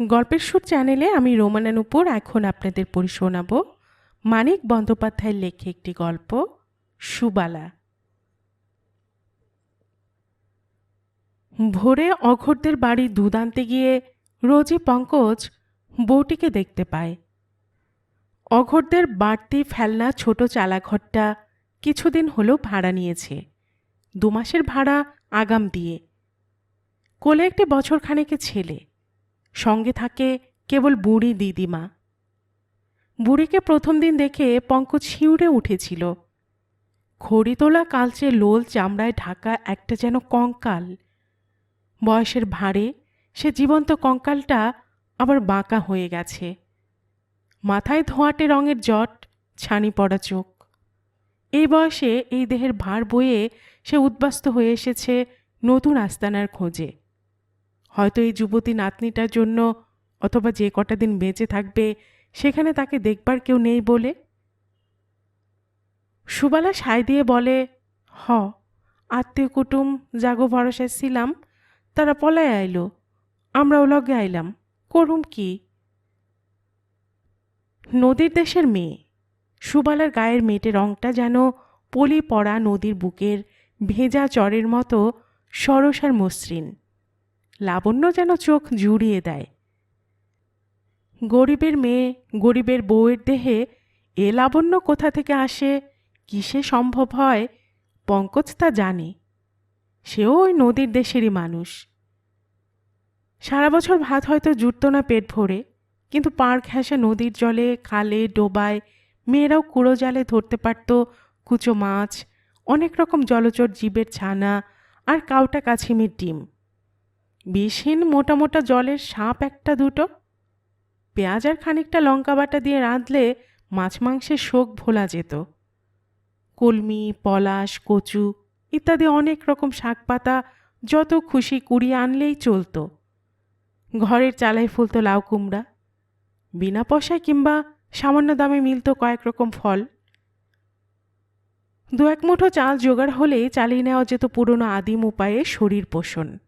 গল্পের সুর চ্যানেলে আমি রোমানের রোমানানুপুর এখন আপনাদের পড়ি শোনাব মানিক বন্দ্যোপাধ্যায়ের লেখে একটি গল্প, সুবালা। ভোরে অঘরদের বাড়ি দুধ আনতে গিয়ে রোজই পঙ্কজ বউটিকে দেখতে পায়। অঘরদের বাড়তি ফেলনা ছোট চালাঘরটা কিছুদিন হলো ভাড়া নিয়েছে। দু মাসের ভাড়া আগাম দিয়ে। কোলে একটি বছর খানেকে ছেলে। সঙ্গে থাকে কেবল বুড়ি দিদিমা। বুড়িকে প্রথম দিন দেখে পঙ্কজ শিউরে উঠেছিল। খড়ি তোলা কালচে লোল চামড়ায় ঢাকা একটা যেন কঙ্কাল। বয়সের ভাঁড়ে সে জীবন্ত কঙ্কালটা আবার বাঁকা হয়ে গেছে। মাথায় ধোঁয়াটে রঙের জট, ছানি পড়া চোখ। এই বয়সে এই দেহের ভার বয়ে সে উদ্বাস্ত হয়ে এসেছে নতুন আস্তানার খোঁজে। হয়তো এই যুবতী নাতনিটার জন্য অথবা যে কটা দিন বেঁচে থাকবে, সেখানে তাকে দেখবার কেউ নেই বলে? সুবালা সায় দিয়ে বলে, হ, আত্মীয় কুটুম জাগো ভরসায় ছিলাম, তারা পলায় আইলো, আমরাও লগে আইলাম, করুম কি? নদীর দেশের মেয়ে, সুবালার গায়ের মেটে রংটা যেন পলি পড়া নদীর বুকের ভেজা চরের মতো সরস আর মসৃণ। লাবণ্য যেন চোখ জুড়িয়ে দেয়। গরিবের মেয়ে, গরিবের বউয়ের দেহে এ লাবণ্য কোথা থেকে আসে, কিসে সম্ভব হয়, পঙ্কজ তা জানে। সেও ওই নদীর দেশেরই মানুষ। সারা বছর ভাত হয়তো জুটত না পেট ভরে, কিন্তু পাড় ঘেঁষা নদীর জলে, খালে, ডোবায় মেয়েরাও কুড়ো জালে ধরতে পারত কুচো মাছ, অনেক রকম জলচর জীবের ছানা আর কাউটা কাছিমির ডিম। বিষহীন মোটা মোটা জলের সাপ একটা দুটো? পেঁয়াজ আর খানিকটা লঙ্কা বাটা দিয়ে রাঁধলে মাছ মাংসের শোক ভোলা যেত। কলমি, পলাশ, কচু ইত্যাদি অনেক রকম শাক পাতা যত খুশি কুড়িয়ে আনলেই চলতো। ঘরের চালায় ফুলত লাউ কুমড়া। বিনা পয়সায় কিংবা সামান্য দামে মিলত কয়েক রকম ফল। দু এক মুঠো চাল জোগাড় হলে চালিয়ে নেওয়া যেত পুরনো আদিম উপায়ে শরীর পোষণ।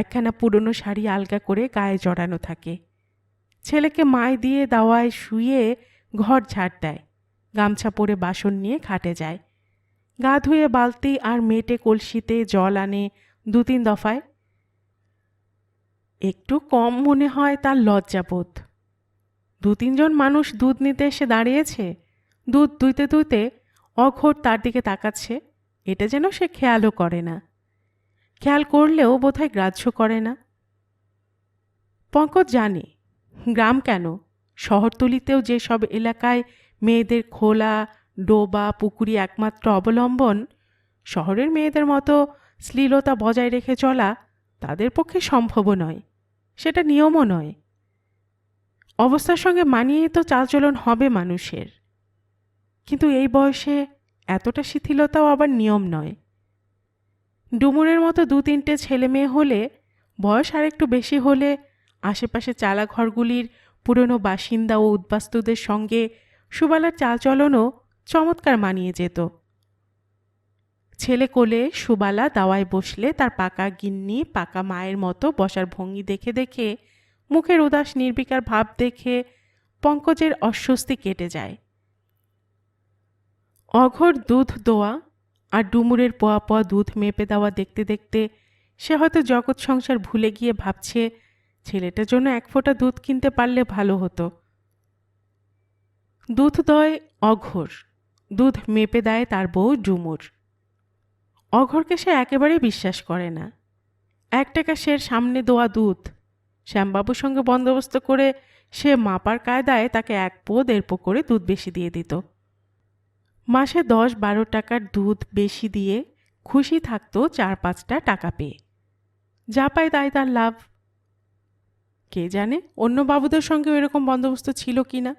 একখানা পুরনো শাড়ি আলগা করে গায়ে জড়ানো থাকে। ছেলেকে মায় দিয়ে দাওয়ায় শুয়ে ঘর ঝাড় দেয়, গামছা পরে বাসন নিয়ে খাটে যায়। গা ধুয়ে বালতি আর মেটে কলসিতে জল আনে দু তিন দফায়। একটু কম মনে হয় তার লজ্জাবোধ। দু তিনজন মানুষ দুধ নিতে এসে দাঁড়িয়েছে, দুধ দুইতে দুইতে অঘোর তার দিকে তাকাচ্ছে, এটা যেন সে খেয়ালও করে না। খেয়াল করলেও বোধহয় গ্রাহ্য করে না। পঙ্কজ জানে, গ্রাম কেন? শহরতলিতেও যেসব এলাকায় মেয়েদের খোলা, ডোবা, পুকুরি একমাত্র অবলম্বন, শহরের মেয়েদের মতো শ্লীলতা বজায় রেখে চলা তাদের পক্ষে সম্ভবও নয়, সেটা নিয়মও নয়। অবস্থার সঙ্গে মানিয়ে তো চালচলন হবে মানুষের। কিন্তু এই বয়সে এতটা শিথিলতাও আবার নিয়ম নয়। ডুমুরের মতো দু তিনটে ছেলে মেয়ে হলে বয়স আর একটু বেশি হলে আশেপাশে চালা ঘরগুলির পুরনো বাসিন্দা ও উদ্বাস্তুদের সঙ্গে সুবালার চালচলনও চমৎকার মানিয়ে যেত। ছেলে কোলে সুবালা দাওয়ায় বসলে তার পাকা গিন্নি, পাকা মায়ের মতো বসার ভঙ্গি দেখে দেখে মুখের উদাস নির্বিকার ভাব দেখে পঙ্কজের অস্বস্তি কেটে যায়। অঘর দুধ দোয়া আর ডুমুরের পোয়া পোয়া দুধ মেপে দেওয়া দেখতে দেখতে সে হয়তো জগৎ সংসার ভুলে গিয়ে ভাবছে ছেলেটার জন্য এক ফোঁটা দুধ কিনতে পারলে ভালো হতো। দুধ দয় অঘোর। দুধ মেপে দেয় তার বউ ডুমুর। অঘরকে সে একেবারে বিশ্বাস করে না। এক টাকা সের সামনে দোয়া দুধ। শ্যামবাবুর সঙ্গে বন্দোবস্ত করে সে মাপার কায়দায় তাকে এক পো দেড় পো করে দুধ বেশি দিয়ে দিত। মাসে দশ বারো টাকার দুধ বেশি দিয়ে খুশি থাকতো চার পাঁচটা টাকা পেয়ে। যা পায় তাই তার লাভ। কে জানে অন্য বাবুদের সঙ্গে এরকম বন্দোবস্ত ছিল কি না?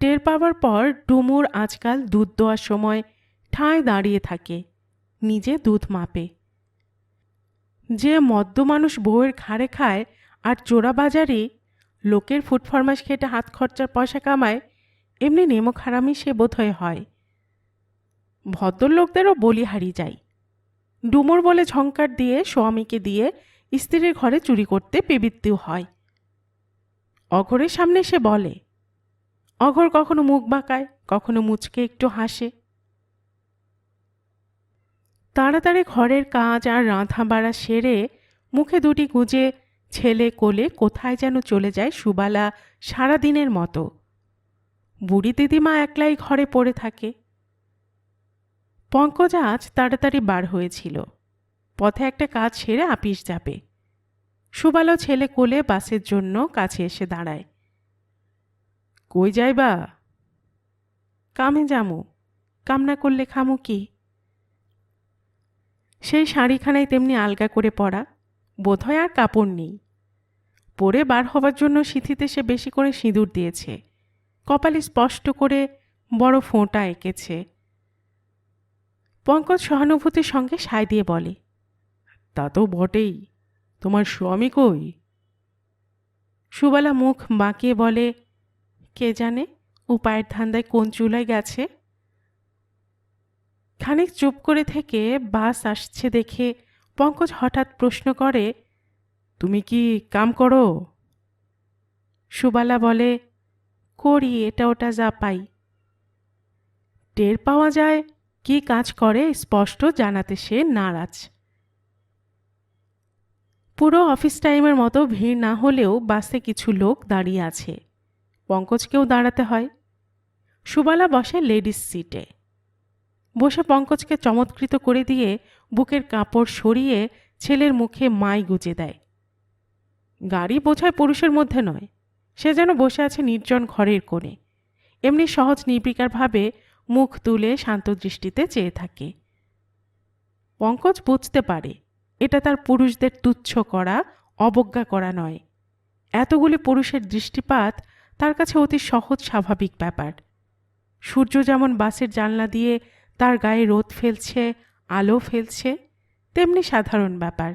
টের পাওয়ার পর ডুমুর আজকাল দুধ দেওয়ার সময় ঠাঁই দাঁড়িয়ে থাকে, নিজে দুধ মাপে। যে মদ্য মানুষ বউয়ের ঘাড়ে খায় আর চোরা বাজারে লোকের ফুটফরমাস খেটে হাত খরচার পয়সা কামায় এমনি নেমক হারামি সে বোধহয় হয়। ভদ্রলোকদেরও বলি হারিয়ে যায়। ডুমুর বলে ঝঙ্কার দিয়ে, স্বামীকে দিয়ে স্ত্রীর ঘরে চুরি করতে পেবৃত্তিও হয়। অঘরের সামনে সে বলে, অঘর কখনো মুখ বাঁকায়, কখনো মুচকে একটু হাসে। তাড়াতাড়ি ঘরের কাজ আর রাঁধা বাড়া সেরে মুখে দুটি গুঁজে ছেলে কোলে কোথায় যেন চলে যায় সুবালা সারা দিনের মতো। বুড়ি দিদিমা একলাই ঘরে পড়ে থাকে। পঙ্কজ আজ তাড়াতাড়ি বার হয়েছিল। পথে একটা কাজ সেরে আপিস যাবে। সুবালো ছেলে কোলে বাসের জন্য কাছে এসে দাঁড়ায়। কই যাইবা কামে যামু। কামনা করলে খামু কি? সেই শাড়িখানায় তেমনি আলগা করে পরা বোধহয় আর কাপড় নেই। পরে বার হবার জন্য সিথিতে সে বেশি করে সিঁদুর দিয়েছে। কপালে স্পষ্ট করে বড় ফোঁটা এঁকেছে। পঙ্কজ সহানুভূতির সঙ্গে সায় দিয়ে বলে, তা তো বটেই। তোমার স্বামী কই? সুবালা মুখ বাঁকিয়ে বলে, কে জানে, উপায়ের ধান্দায় কোন চুলায় গেছে? খানিক চুপ করে থেকে বাস আসছে দেখে পঙ্কজ হঠাৎ প্রশ্ন করে, তুমি কি কাম করো? সুবালা বলে করি, এটা ওটা যা পাই। টের পাওয়া যায় কি কাজ করে, স্পষ্ট জানাতে সে নারাজ। পুরো অফিস টাইমের মতো ভিড় না হলেও বাসে কিছু লোক দাঁড়িয়ে আছে। পঙ্কজকেও দাঁড়াতে হয়। সুবালা বসে লেডিস সিটে। বসে পঙ্কজকে চমৎকৃত করে দিয়ে বুকের কাপড় সরিয়ে ছেলের মুখে মাই গুজে দেয়। গাড়ি বোঝায় পুরুষের মধ্যে নয়। সে যেন বসে আছে নির্জন ঘরের কোণে। এমনি সহজ নির্বিকারভাবে মুখ তুলে শান্ত দৃষ্টিতে চেয়ে থাকে। পঙ্কজ বুঝতে পারে, এটা তার পুরুষদের তুচ্ছ করা, অবজ্ঞা করা নয়। এতগুলি পুরুষের দৃষ্টিপাত তার কাছে অতি সহজ স্বাভাবিক ব্যাপার। সূর্য যেমন বাসের জানলা দিয়ে তার গায়ে রোদ ফেলছে, আলো ফেলছে, তেমনি সাধারণ ব্যাপার।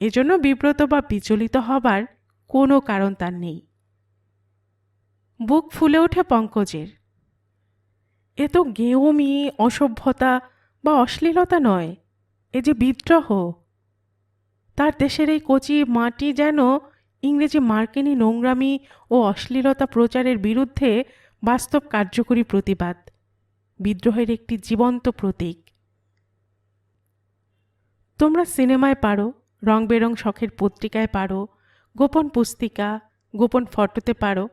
এজন্য বিব্রত বা বিচলিত হবার কোনো কারণ তার নেই। বুক ফুলে ওঠে পঙ্কজের। এ তো গেঁয়মি অসভ্যতা বা অশ্লীলতা নয়, এ যে বিদ্রোহ। তার দেশের এই কচি মাটি যেন ইংরেজি মার্কিনী নোংরামি ও অশ্লীলতা প্রচারের বিরুদ্ধে বাস্তব কার্যকরী প্রতিবাদ, বিদ্রোহের একটি জীবন্ত প্রতীক। তোমরা সিনেমায় পারো রং বেরং শখের পত্রিকায় পারো গোপন পুস্তিকা, গোপন ফটোতে পারো,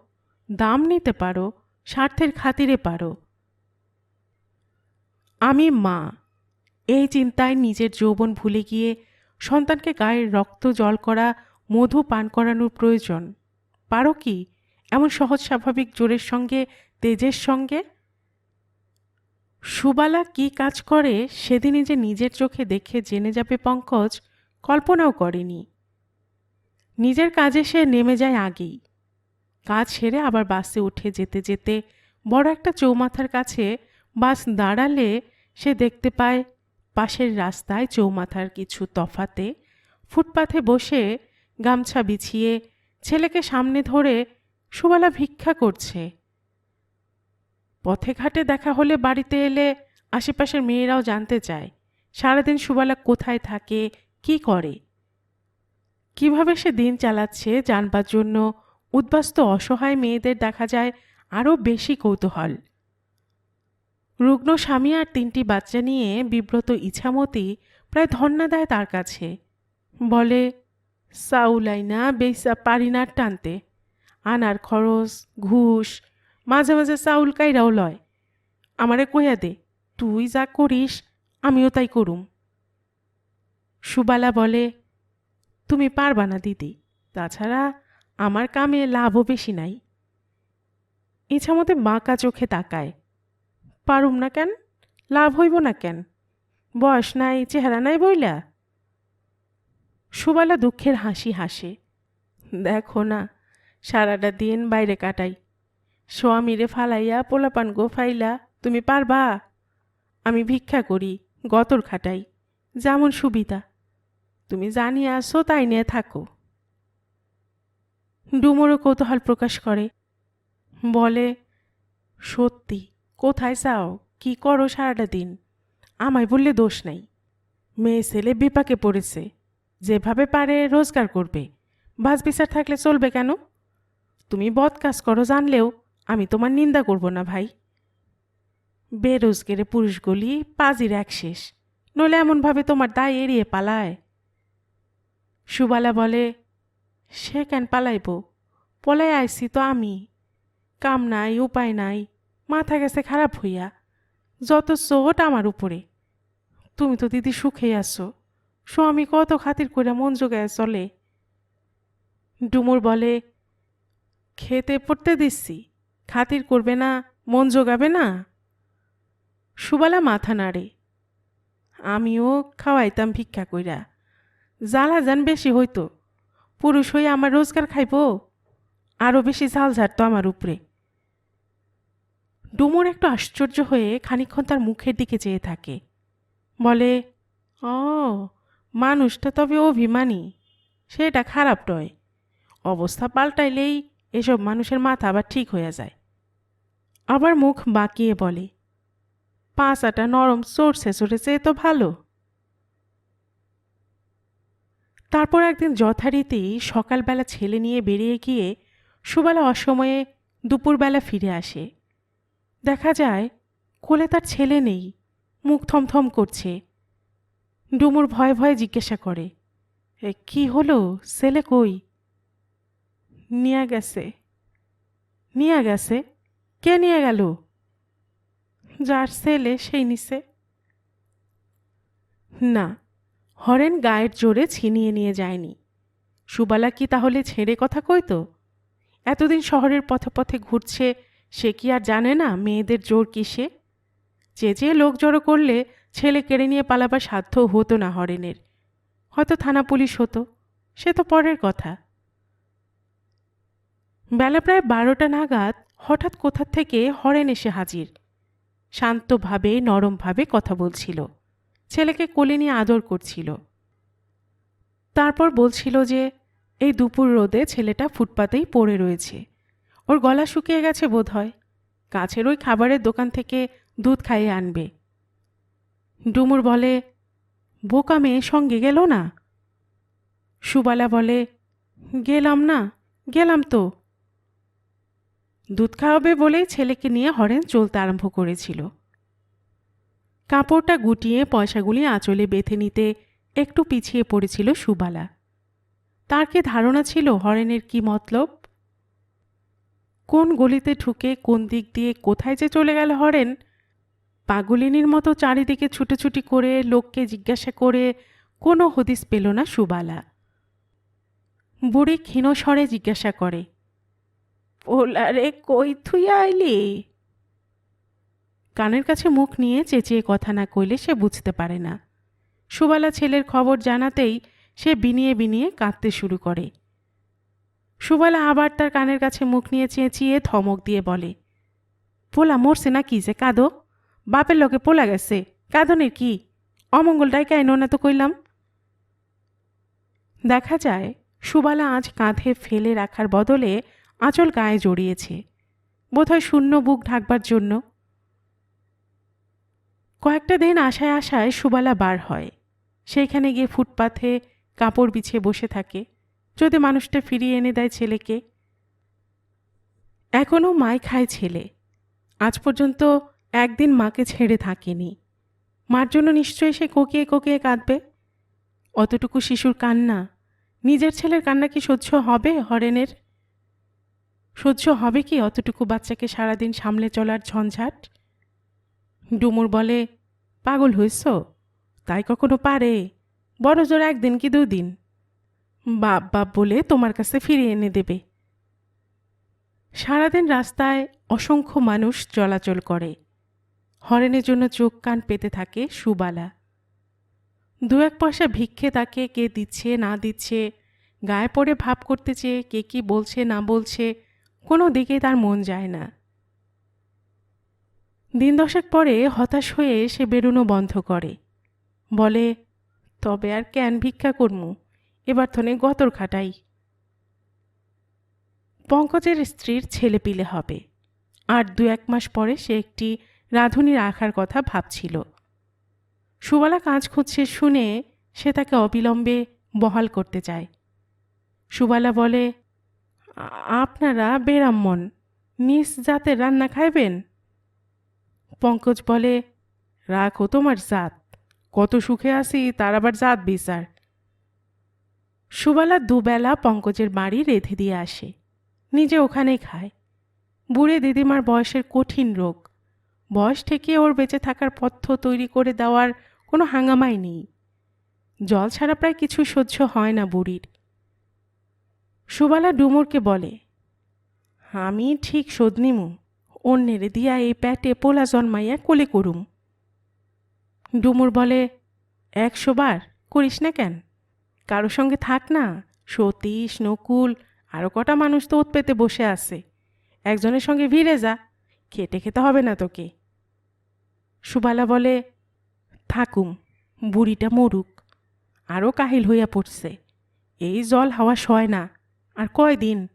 দাম নিতে পারো, স্বার্থের খাতিরে পারো। আমি মা। এই চিন্তায় নিজের যৌবন ভুলে গিয়ে সন্তানকে গায়ের রক্ত, জল করা, মধু পান করানোর প্রয়োজন। পারো কি এমন সহজ স্বাভাবিক জোরের সঙ্গে, তেজের সঙ্গে? সুবালা কি কাজ করে সেদিনই যে নিজের চোখে দেখে জেনে যাবে পঙ্কজ, কল্পনাও করেনি। নিজের কাজে সে নেমে যায় আগেই। কাজ সেরে আবার বাসে উঠে যেতে যেতে বড় একটা চৌমাথার কাছে বাস দাঁড়ালে সে দেখতে পায় পাশের রাস্তায় চৌমাথার কিছু তফাতে ফুটপাথে বসে গামছা বিছিয়ে ছেলেকে সামনে ধরে সুবালা ভিক্ষা করছে। পথে ঘাটে দেখা হলে বাড়িতে এলে আশেপাশের মেয়েরাও জানতে চায়, সারাদিন সুবালা কোথায় থাকে, কি করে? কীভাবে সে দিন চালাচ্ছে জানবার জন্য উদ্বাস্ত অসহায় মেয়েদের দেখা যায় আরও বেশি কৌতূহল। রুগ্ন স্বামী আর তিনটি বাচ্চা নিয়ে বিব্রত ইছামতি প্রায় ধন্না দেয় তার কাছে। বলে সাউলাই না বেসা পারি না টানতে। আনার খরচ, ঘুষ, মাঝে মাঝে চাউল কাইরাও লয়। আমারে কইয়া দে, তুই যা করিস, আমিও তাই করুম। সুবালা বলে তুমি পারবা না, দিদি। তাছাড়া আমার কামে লাভও বেশি নাই। ইছামতে বাঁকা চোখে তাকায়। পারুম না কেন? লাভ হইব না কেন? বয়স নাই, চেহারা নাই বইলা? সুবালা দুঃখের হাসি হাসে। দেখো না, সারাটা দিন বাইরে কাটাই। স্বামীরে ফালাইয়া পোলাপান গো ফাইলা তুমি পারবা? আমি ভিক্ষা করি, গতর খাটাই। যেমন সুবিধা। তুমি জানি আসো, তাই নিয়ে থাকো। ডুমোরও কৌতূহল প্রকাশ করে। বলে, সত্যি, কোথায় চাও? কি করো সারাটা দিন? আমায় বললে দোষ নাই। মেয়ে ছেলে বিপাকে পড়েছে। যেভাবে পারে রোজগার করবে। বাস বিচার থাকলে চলবে কেন? তুমি বদ কাজ করো, জানলেও আমি তোমার নিন্দা করব না ভাই। বেরোজগারে পুরুষগুলি পাজির এক শেষ। নইলে এমনভাবে তোমার দায় এড়িয়ে পালায়। সুবালা বলে, সে কেন পালাইব? পলাই আইসি তো আমি। কাম নাই, উপায় নাই, মাথা গেছে খারাপ হইয়া। যত চোট আমার উপরে। তুমি তো দিদি সুখে আছো। স্বামী কত খাতির করে মন জোগায় চলে? ডুমুর বলে, খেতে পড়তে দিচ্ছি খাতির করবে না, মন জোগাবে না? সুবালা মাথা নাড়ে। আমিও খাওয়াইতাম ভিক্ষা কইরা। জ্বালা যান বেশি হইতো। পুরুষ হয়ে আমার রোজগার খাইব? আরও বেশি ঝাল ঝাড়তো আমার উপরে। ডুমুর একটু আশ্চর্য হয়ে খানিকক্ষণ তার মুখের দিকে চেয়ে থাকে। বলে, ও, মানুষটা তবে অভিমানী। সেটা খারাপ নয়। অবস্থা পাল্টাইলেই এসব মানুষের মাথা আবার ঠিক হয়ে যায়। আবার মুখ বাঁকিয়ে বলে, পাঁচাটা নরম চড়ছে চড়েছে তো ভালো। তারপর একদিন যথারীতি সকালবেলা ছেলে নিয়ে বেরিয়ে গিয়ে সুবেলা অসময়ে দুপুরবেলা ফিরে আসে। দেখা যায় কোলে তার ছেলে নেই মুখ থমথম করছে। ডুমুর ভয়ে ভয়ে জিজ্ঞাসা করে "এ, কি হলো? ছেলে কই? নিয়ে গেছে। নিয়ে গেছে? কে নিয়ে গেল? যার ছেলে সেই নিছে। না হরেন গায়ের জোরে ছিনিয়ে নিয়ে যায়নি। সুবালা কি তাহলে ছেড়ে কথা কইতো এতদিন শহরের পথে পথে ঘুরছে, সে কি আর জানে না মেয়েদের জোর কিসে? চেঁচিয়ে লোক জড়ো করলে ছেলে কেড়ে নিয়ে পালাবার সাধ্য হতো না হরেনের। হয়তো থানা পুলিশ হতো, সে তো পরের কথা। বেলা প্রায় বারোটা নাগাদ হঠাৎ কোথা থেকে হরেন এসে হাজির। শান্তভাবে, নরমভাবে কথা বলছিল। ছেলেকে কোলে নিয়ে আদর করছিল। তারপর বলছিল যে, এই দুপুর রোদে ছেলেটা ফুটপাতেই পড়ে রয়েছে। ওর গলা শুকিয়ে গেছে বোধ হয় কাছের ওই খাবারের দোকান থেকে দুধ খাইয়ে আনবে। ডুমুর বলে, বোকা মেয়ে, সঙ্গে গেল না? সুবালা বলে, গেলাম না, গেলাম তো। দুধ খাওয়াবে বলেই ছেলেকে নিয়ে হরেন চলতে আরম্ভ করেছিল। কাপড়টা গুটিয়ে পয়সাগুলি আঁচলে বেঁধে নিতে একটু পিছিয়ে পড়েছিল সুবালা। তার কি ধারণা ছিল হরেনের কি মতলব? কোন গলিতে ঢুকে কোন দিক দিয়ে কোথায় যে চলে গেল হরেন? পাগলিনীর মতো চারিদিকে ছুটোছুটি করে লোককে জিজ্ঞাসা করে কোনো হদিস পেল না সুবালা। বুড়ি ক্ষীণস্বরে জিজ্ঞাসা করে পোলারে কই থুইয়া আইলি? কানের কাছে মুখ নিয়ে চেঁচিয়ে কথা না কইলে সে বুঝতে পারে না। সুবালা ছেলের খবর জানাতেই সে বিনিয়ে বিনিয়ে কাঁদতে শুরু করে। সুবালা আবার তার কানের কাছে মুখ নিয়ে চেঁচিয়ে ধমক দিয়ে বলে, পোলা মরছে না কি যে, কাঁদো? বাপের লোকে পোলা গেছে, কাঁদনের কি? অমঙ্গলটাই কেন না তো কইলাম? দেখা যায়, সুবালা আজ কাঁধে ফেলে রাখার বদলে আঁচল গায়ে জড়িয়েছে। বোধহয় শূন্য বুক ঢাকবার জন্য কয়েকটা দিন আশায় আশায় সুবালা বার হয়। সেইখানে গিয়ে ফুটপাথে কাপড় বিছিয়ে বসে থাকে। যদি মানুষটা ফিরিয়ে এনে দেয় ছেলেকে। এখনও মাই খায় ছেলে। আজ পর্যন্ত একদিন মাকে ছেড়ে থাকেনি। মার জন্য নিশ্চয়ই সে কোকিয়ে কোকিয়ে কাঁদবে। অতটুকু শিশুর কান্না। নিজের ছেলের কান্না কি সহ্য হবে হরেনের? সহ্য হবে কি অতটুকু বাচ্চাকে সারাদিন সামলে চলার ঝঞ্ঝাট? ডুমুর বলে, পাগল হইস তাই কখনো পারে? বড় জোর একদিন কি দুদিন? বাপ বাপ বলে তোমার কাছে ফিরিয়ে এনে দেবে। সারাদিন রাস্তায় অসংখ্য মানুষ চলাচল করে। হরেনের জন্য চোখ কান পেতে থাকে সুবালা। দু এক পয়সা ভিক্ষে তাকে কে দিচ্ছে, না দিচ্ছে, গায়ে পড়ে ভাব করতে চেয়ে কে কি বলছে, না বলছে, কোনো দিকে তার মন যায় না। দিন দশেক পরে হতাশ হয়ে সে বেরোনো বন্ধ করে। বলে, তবে আর ক্যান ভিক্ষা করমু, এবার থনে গতর খাটাই। পঙ্কজের স্ত্রীর ছেলে পিলে হবে। আর দু এক মাস পরে সে একটি রাঁধুনি রাখার কথা ভাবছিল। সুবালা কাজ খুঁজছে শুনে সে তাকে অবিলম্বে বহাল করতে চায়। সুবালা বলে আপনারা বেরাম্মন নিজ জাতের রান্না খাইবেন? পঙ্কজ বলে, রাখো তোমার জাত। কত সুখে আছি, তার আবার জাত বিচার। সুবালা দুবেলা পঙ্কজের বাড়ি রেধে দিয়ে আসে। নিজে ওখানেই খায়। বুড়ে দিদিমার বয়সের কঠিন রোগ। বয়স থেকে ওর বেঁচে থাকার পথ্য তৈরি করে দেওয়ার কোনো হাঙ্গামাই নেই। জল ছাড়া প্রায় কিছু সহ্য হয় না বুড়ির। সুবালা ডুমুরকে বলে, আমি ঠিক শোধ নিমু অন্যের দিয়া এই প্যাটে পোলা জন্মাইয়া কোলে করুম। ডুমুর বলে, একশো বার করিস না কেন? কারও সঙ্গে থাক না, সতীশ, নকুল আরও কটা মানুষ তো পেতে বসে আছে। একজনের সঙ্গে ভিড়ে যা, খেটে খেতে হবে না তোকে। সুবালা বলে, থাকুম, বুড়িটা মরুক আরও কাহিল হইয়া পড়ছে। এই জল হাওয়া সয় না, আর কয়দিন?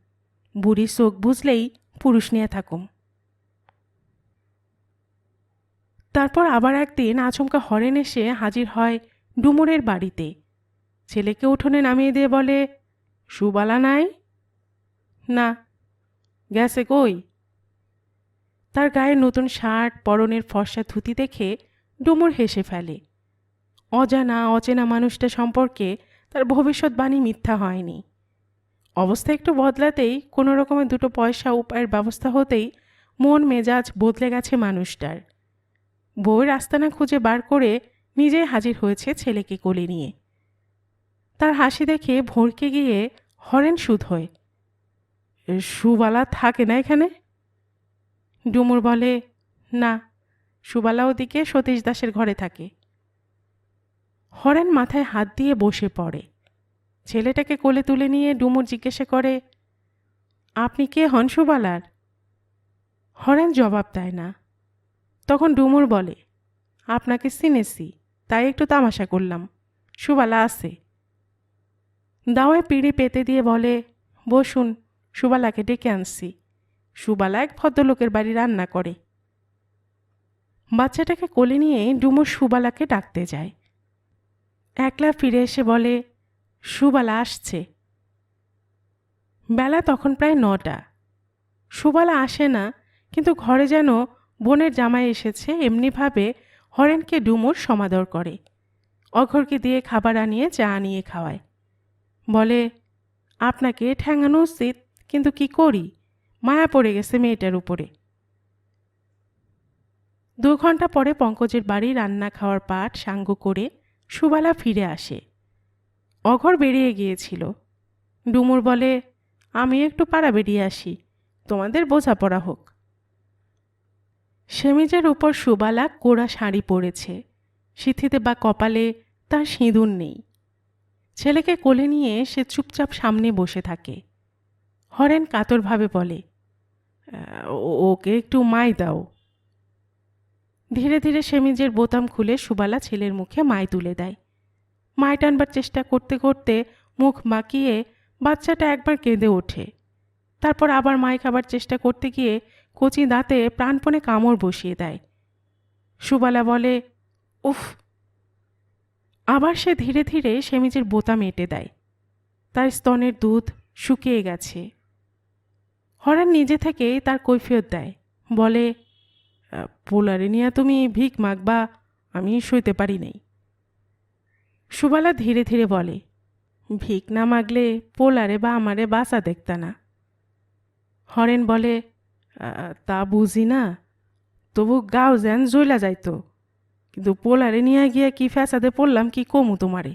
বুড়ির চোখ বুঝলেই পুরুষ নিয়ে থাকুম। তারপর আবার একদিন আচমকা হরেন এসে হাজির হয় ডুমুরের বাড়িতে। ছেলেকে উঠোনে নামিয়ে দিয়ে বলে, সুবালা নাই? না। গেছে কই? তার গায়ে নতুন শার্ট, পরনের ফর্সা ধুতি দেখে ডুমুর হেসে ফেলে। অজানা, অচেনা মানুষটা সম্পর্কে তার ভবিষ্যৎবাণী মিথ্যা হয়নি। অবস্থা একটু বদলাতেই কোনো রকমের দুটো পয়সা উপায়ের ব্যবস্থা হতেই মন মেজাজ বদলে গেছে মানুষটার। বউয়ের আস্তানা খুঁজে বার করে নিজেই হাজির হয়েছে ছেলেকে কোলে নিয়ে। তার হাসি দেখে ভরকে গিয়ে হরেন সুদ হয়। সুবালা থাকে না এখানে? ডুমুর বলে, না, সুবালা ওদিকে সতীশ দাসের ঘরে থাকে। হরেন মাথায় হাত দিয়ে বসে পড়ে। ছেলেটাকে কোলে তুলে নিয়ে ডুমুর জিজ্ঞাসা করে, আপনি কে হন সুবালার? হরেন জবাব দেয় না। তখন ডুমুর বলে, আপনাকে চিনেছি, তাই একটু তামাশা করলাম। সুবালা আছে। দাওয়ায় পিঁড়ি পেতে দিয়ে বলে, বসুন, সুবালাকে ডেকে আনছি। সুবালা এক ভদ্রলোকের বাড়ি রান্না করে। বাচ্চাটাকে কোলে নিয়ে ডুমুর সুবালাকে ডাকতে যায়। একলা ফিরে এসে বলে, সুবালা আসছে। বেলা তখন প্রায় নটা। সুবালা আসে না, কিন্তু ঘরে যেন বোনের জামাই এসেছে, এমনিভাবে হরেনকে ডুমুর সমাদর করে। অঘরকে দিয়ে খাবার আনিয়ে, চা আনিয়ে খাওয়ায়। বলে, আপনাকে ঠ্যাঙানো উচিত, কিন্তু কি করি? মায়া পড়ে গেছে মেয়েটার উপরে। দু ঘণ্টা পরে পঙ্কজের বাড়ি রান্না খাওয়ার পাট সাঙ্গ করে সুবালা ফিরে আসে। অঘর বেরিয়ে গিয়েছিল। ডুমুর বলে, আমি একটু পাড়া বেরিয়ে আসি। তোমাদের বোঝাপড়া হোক। সেমিজের উপর সুবালা কোড়া শাড়ি পরেছে। সিথিতে বা কপালে তার সিঁদুর নেই। ছেলেকে কোলে নিয়ে সে চুপচাপ সামনে বসে থাকে। হরেন কাতরভাবে বলে ওকে একটু মাই দাও। ধীরে ধীরে সেমিজের বোতাম খুলে সুবালা ছেলের মুখে মাই তুলে দেয়। মায় টানবার চেষ্টা করতে করতে মুখ বাঁকিয়ে বাচ্চাটা একবার কেঁদে ওঠে। তারপর আবার মায় খাবার চেষ্টা করতে গিয়ে কচি দাঁতে প্রাণপণে কামড় বসিয়ে দেয়। সুবালা বলে উফ! আবার সে ধীরে ধীরে সেমিজের বোতাম এঁটে দেয়। তার স্তনের দুধ শুকিয়ে গেছে। হরান নিজে থেকে তার কৈফিয়ত দেয়। বলে পোলারে নিয়ে তুমি ভিক মাগবা আমি সইতে পারি নাই। সুবালা ধীরে ধীরে বলে ভিক না মাগলে পোলারে বা আমারে বাসা দেখতা না। হরেন বলে "আহ, তা বুঝি না তবু গাও যেন জইলা যাইতো। কিন্তু পোলারে নিয়ে গিয়া কি ফ্যাসাদে পড়লাম, কি কমু তোমারে?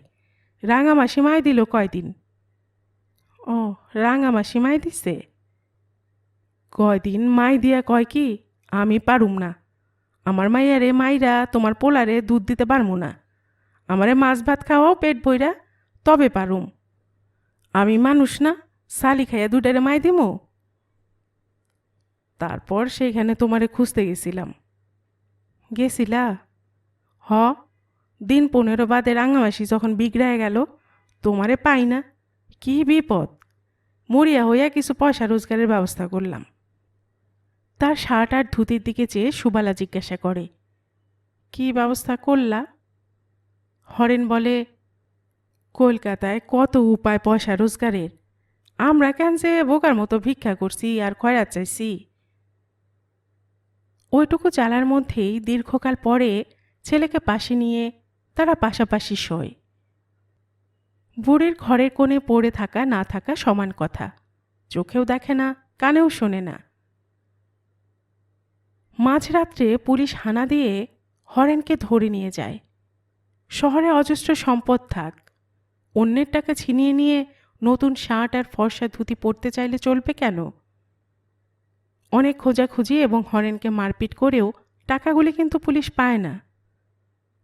রাঙামাসি মাই দিল কয়দিন? ও রাঙামাসি মাই দিছে? কয়দিন মাই দিয়া কয় কি, আমি পারুম না। আমার মাইয়ারে মাইরা তোমার পোলারে দুধ দিতে পারমু না। আমারে মাছ ভাত খাওয়াও পেট বইরা তবে পারুম। আমি মানুষ না, সালি খাইয়া দুটারে মাই দিমু? তারপর সেইখানে তোমারে খুঁজতে গেছিলাম। গেছিলা? হ, দিন পনেরো বাদে রাঙামাসি যখন বিগড়ায় গেল, তোমারে পাই না। কি বিপদ? মরিয়া হইয়া কিছু পয়সা রোজগারের ব্যবস্থা করলাম। তার শার্ট আর ধুতির দিকে চেয়ে সুবালা জিজ্ঞাসা করে, কি ব্যবস্থা করলা? হরেন বলে, কলকাতায় কত উপায় পয়সা রোজগারের। আমরা কেন যে বোকার মতো ভিক্ষা করছি আর খয়রাত চাইছি? ওইটুকু চালার মধ্যেই দীর্ঘকাল পরে ছেলেকে পাশে নিয়ে তারা পাশাপাশি শোয়। বুড়ির ঘরের কোণে পড়ে থাকা, না থাকা সমান কথা। চোখেও দেখে না, কানেও শোনে না। মাঝরাত্রে পুলিশ হানা দিয়ে হরেনকে ধরে নিয়ে যায়। শহরে অজস্র সম্পদ থাক। অন্যের টাকা ছিনিয়ে নিয়ে নতুন শার্ট আর ফর্সা ধুতি পরতে চাইলে চলবে কেন? অনেক খোঁজাখুঁজি এবং হরেনকে মারপিট করেও টাকাগুলি কিন্তু পুলিশ পায় না।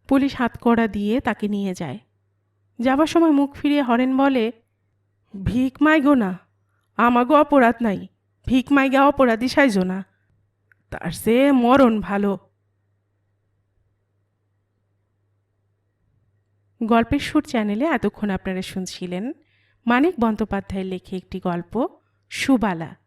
পুলিশ হাতকড়া দিয়ে তাকে নিয়ে যায়। যাবার সময় মুখ ফিরিয়ে হরেন বলে, ভিক মাইগো না, আমাগো অপরাধ নাই, ভিক মাইগা অপরাধী সাইজো না, তার সে মরণ ভালো। গল্পের সুর চ্যানেলে এতক্ষণ আপনারা শুনছিলেন মানিক বন্দ্যোপাধ্যায়ের লেখে একটি গল্প, সুবালা।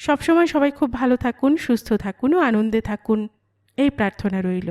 সবসময় সবাই খুব ভালো থাকুন সুস্থ থাকুন ও আনন্দে থাকুন। এই প্রার্থনা রইল।